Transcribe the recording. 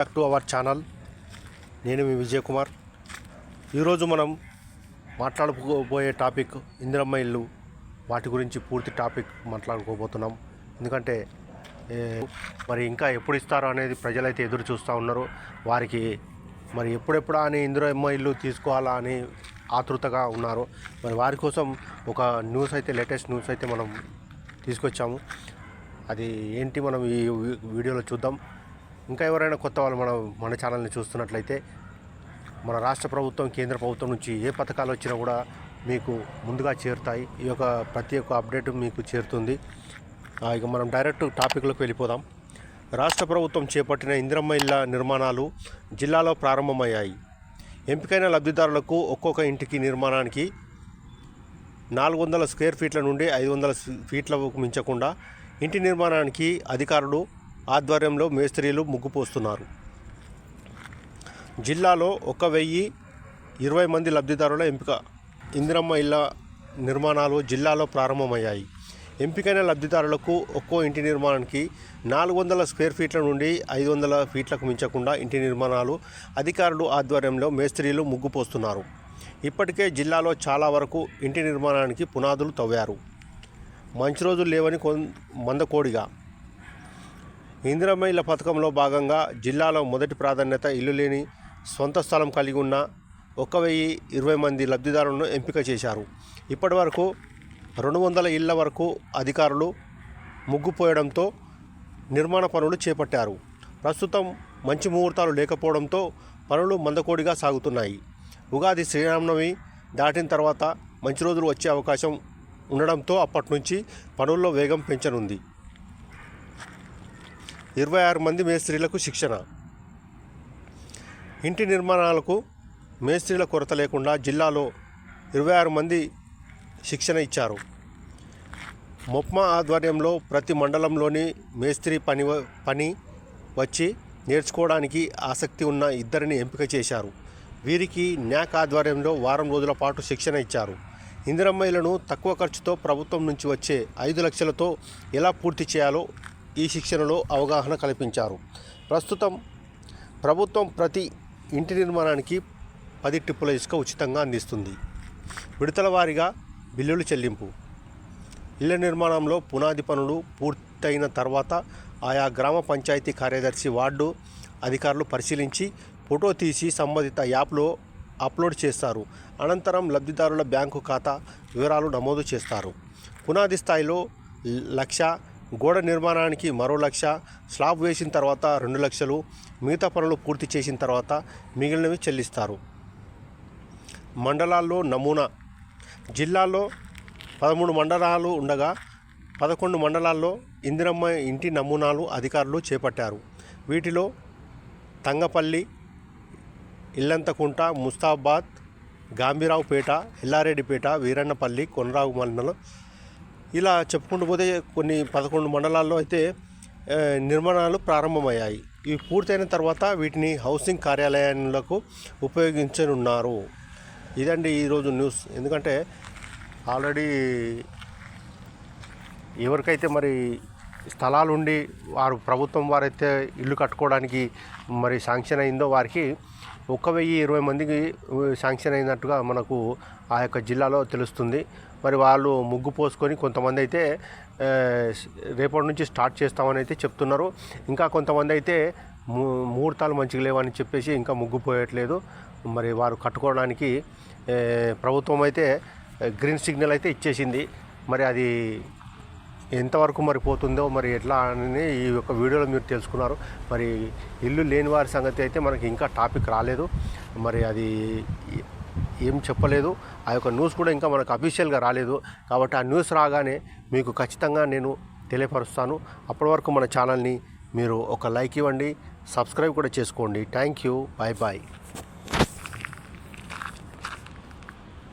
Back to our channel నేను మీ విజయ్ కుమార్. ఈరోజు మనం మాట్లాడుకోబోయే టాపిక్ ఇందిరమ్మ ఇల్లు. వాటి గురించి పూర్తి టాపిక్ మాట్లాడుకోబోతున్నాం. ఎందుకంటే మరి ఇంకా ఎప్పుడు ఇస్తారో అనేది ప్రజలైతే ఎదురు చూస్తూ ఉన్నారు. వారికి మరి ఎప్పుడెప్పుడా అని ఇందిరమ్మ ఇల్లు తీసుకోవాలా అని ఆతృతగా ఉన్నారు. మరి వారి కోసం ఒక న్యూస్ అయితే లేటెస్ట్ న్యూస్ అయితే మనం తీసుకొచ్చాము. అది ఏంటి మనం ఈ వీడియోలో చూద్దాం. ఇంకా ఎవరైనా కొత్త వాళ్ళు మన మన ఛానల్ని చూస్తున్నట్లయితే మన రాష్ట్ర ప్రభుత్వం కేంద్ర ప్రభుత్వం నుంచి ఏ పథకాలు వచ్చినా కూడా మీకు ముందుగా చేరుతాయి. ఈ యొక్క ప్రతి ఒక్క అప్డేట్ మీకు చేరుతుంది. ఇక మనం డైరెక్ట్ టాపిక్లోకి వెళ్ళిపోదాం. రాష్ట్ర ప్రభుత్వం చేపట్టిన ఇందిరమ్మ ఇళ్ళ నిర్మాణాలు జిల్లాలో ప్రారంభమయ్యాయి. ఎంపికైన లబ్ధిదారులకు ఒక్కొక్క ఇంటికి నిర్మాణానికి నాలుగు వందల స్క్వేర్ ఫీట్ల నుండి ఐదు వందల ఫీట్లకు మించకుండా ఇంటి నిర్మాణానికి అధికారులు ఆధ్వర్యంలో మేస్త్రీలు ముగ్గుపోస్తున్నారు జిల్లాలో ఒక వెయ్యి ఇరవై మంది లబ్ధిదారుల ఎంపిక. ఇందిరమ్మ ఇళ్ళ నిర్మాణాలు జిల్లాలో ప్రారంభమయ్యాయి. ఎంపికైన లబ్ధిదారులకు ఒక్కో ఇంటి నిర్మాణానికి నాలుగు వందల స్క్వేర్ ఫీట్ల నుండి ఐదు వందల ఫీట్లకు మించకుండా ఇంటి నిర్మాణాలు అధికారులు ఆధ్వర్యంలో మేస్త్రీలు ముగ్గుపోస్తున్నారు ఇప్పటికే జిల్లాలో చాలా వరకు ఇంటి నిర్మాణానికి పునాదులు తవ్వారు. మంచి రోజులు లేవని కొన్ మందకోడిగా ఇందిరమ్మ ఇళ్ళ పథకంలో భాగంగా జిల్లాలో మొదటి ప్రాధాన్యత ఇల్లు లేని సొంత స్థలం కలిగి ఉన్న ఒక వెయ్యి ఇరవై మంది లబ్ధిదారులను ఎంపిక చేశారు. ఇప్పటి వరకు రెండు వందల ఇళ్ళ వరకు అధికారులు ముగ్గుపోయడంతో నిర్మాణ పనులు చేపట్టారు. ప్రస్తుతం మంచి ముహూర్తాలు లేకపోవడంతో పనులు మందకోడిగా సాగుతున్నాయి. ఉగాది శ్రీరామనవమి దాటిన తర్వాత మంచి రోజులు వచ్చే అవకాశం ఉండడంతో అప్పటి నుంచి పనుల్లో వేగం పెంచనుంది. ఇరవై ఆరు మంది మేస్త్రీలకు శిక్షణ. ఇంటి నిర్మాణాలకు మేస్త్రీల కొరత లేకుండా జిల్లాలో ఇరవై ఆరు మంది శిక్షణ ఇచ్చారు. మొప్మా ఆధ్వర్యంలో ప్రతి మండలంలోని మేస్త్రి పని వ- పని వచ్చి నేర్చుకోవడానికి ఆసక్తి ఉన్న ఇద్దరిని ఎంపిక చేశారు. వీరికి న్యాక్ ఆధ్వర్యంలో వారం రోజుల పాటు శిక్షణ ఇచ్చారు. ఇందిరమ్మయ్యలను తక్కువ ఖర్చుతో ప్రభుత్వం నుంచి వచ్చే ఐదు లక్షలతో ఎలా పూర్తి చేయాలో ఈ శిక్షణలో అవగాహన కల్పించారు. ప్రస్తుతం ప్రభుత్వం ప్రతి ఇంటి నిర్మాణానికి పది టిప్పుల ఇసుక ఉచితంగా అందిస్తుంది. విడతల వారీగా బిల్లులు చెల్లింపు. ఇళ్ళ నిర్మాణంలో పునాది పనులు పూర్తయిన తర్వాత ఆయా గ్రామ పంచాయతీ కార్యదర్శి వార్డు అధికారులు పరిశీలించి ఫోటో తీసి సంబంధిత యాప్లో అప్లోడ్ చేస్తారు. అనంతరం లబ్ధిదారుల బ్యాంకు ఖాతా వివరాలు నమోదు చేస్తారు. పునాది స్థాయిలో లక్ష గోడ నిర్మాణానికి మరో లక్ష స్లాబ్ వేసిన తర్వాత రెండు లక్షలు మిగతా పనులు పూర్తి చేసిన తర్వాత మిగిలినవి చెల్లిస్తారు. మండలాల్లో నమూనా. జిల్లాలో పదమూడు మండలాలు ఉండగా పదకొండు మండలాల్లో ఇందిరమ్మ ఇంటి నమూనాలు అధికారులు చేపట్టారు. వీటిలో తంగపల్లి ఇల్లంతకుంట ముస్తాబాద్ గాంభీరావుపేట ఎల్లారెడ్డిపేట వీరన్నపల్లి కొనరావు మండలం ఇలా చెప్పుకుంటూ పోతే కొన్ని పదకొండు మండలాల్లో అయితే నిర్మాణాలు ప్రారంభమయ్యాయి. ఇవి పూర్తయిన తర్వాత వీటిని హౌసింగ్ కార్యాలయాలకు ఉపయోగించనున్నారు. ఇదండి ఈరోజు న్యూస్. ఎందుకంటే ఆల్రెడీ ఎవరికైతే మరి స్థలాలు ఉండి వారు ప్రభుత్వం వారైతే ఇల్లు కట్టుకోవడానికి మరి శాంక్షన్ అయిందో వారికి ఒక వెయ్యి ఇరవై మందికి శాంక్షన్ అయినట్టుగా మనకు ఆ యొక్క జిల్లాలో తెలుస్తుంది. మరి వాళ్ళు ముగ్గు పోసుకొని కొంతమంది అయితే రేపటి నుంచి స్టార్ట్ చేస్తామని అయితే చెప్తున్నారు. ఇంకా కొంతమంది అయితే ము ముహూర్తాలు మంచిగా లేవని చెప్పేసి ఇంకా ముగ్గు పోయట్లేదు. మరి వారు కట్టుకోవడానికి ప్రభుత్వం అయితే గ్రీన్ సిగ్నల్ అయితే ఇచ్చేసింది. మరి అది ఎంతవరకు మరి పోతుందో మరి ఎట్లా అని ఈ యొక్క వీడియోలో మీరు తెలుసుకున్నారు. మరి ఇల్లు లేని వారి సంగతి అయితే మనకి ఇంకా టాపిక్ రాలేదు. మరి అది ఏం చెప్పలేదు. ఆ యొక్క న్యూస్ కూడా ఇంకా మనకు అఫీషియల్గా రాలేదు. కాబట్టి ఆ న్యూస్ రాగానే మీకు ఖచ్చితంగా నేను తెలియపరుస్తాను. అప్పటి వరకు మన ఛానల్ని మీరు ఒక లైక్ ఇవ్వండి. సబ్స్క్రైబ్ కూడా చేసుకోండి. Thank you bye bye